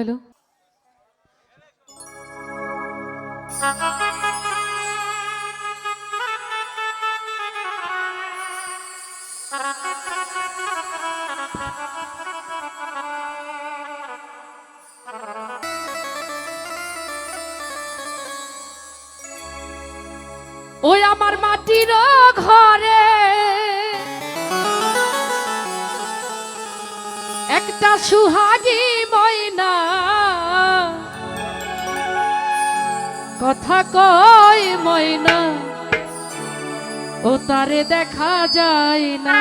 এলো ওই আমার মাটির ঘরে একটা সুহাগি ময়না। কথা কয় ময়না ও তারে দেখা যায় না।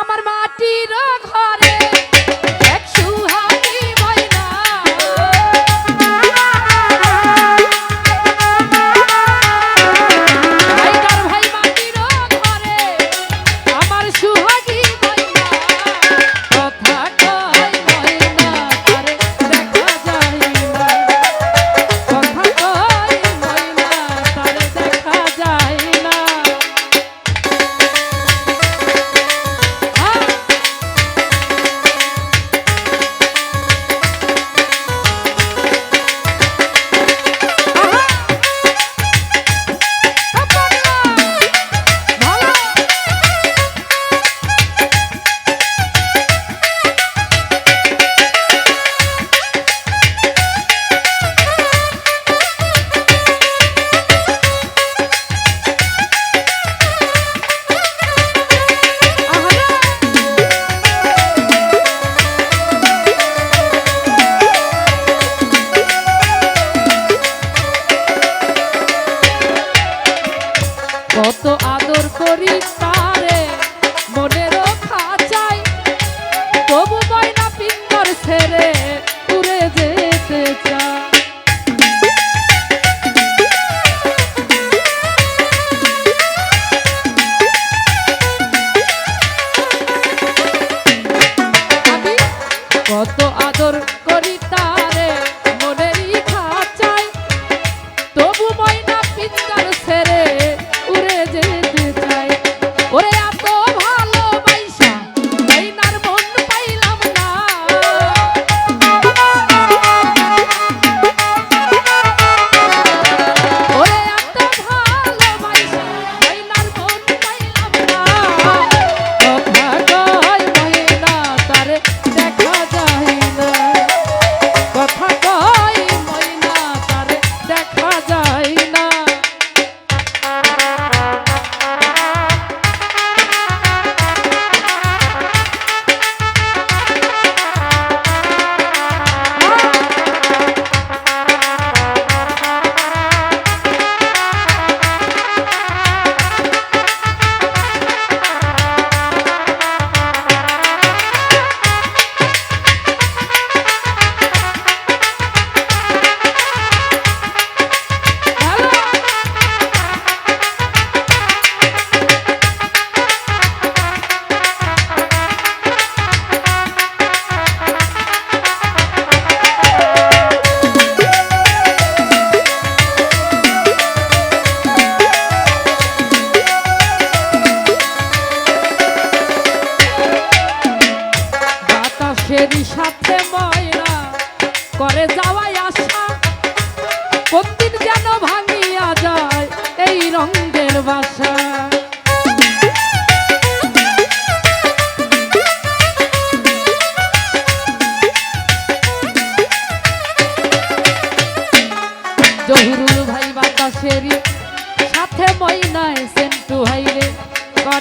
আমার মাটির ঘরে কত আদর করি তারে মনের খাঁচাই তবু ময়না পিঙ্গর ছেড়ে উড়ে যেতে চায় কত আদর করি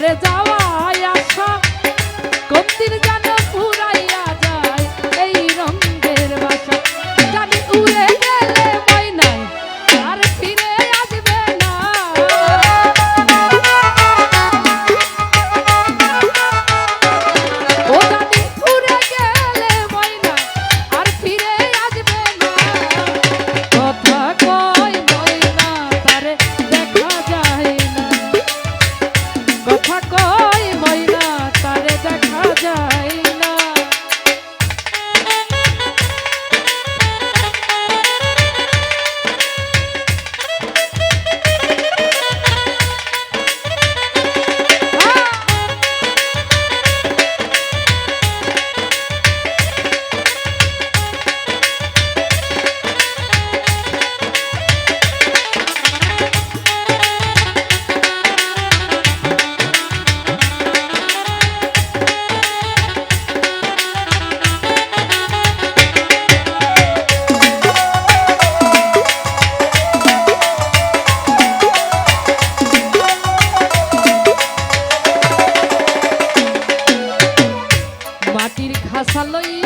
Let it all মাটির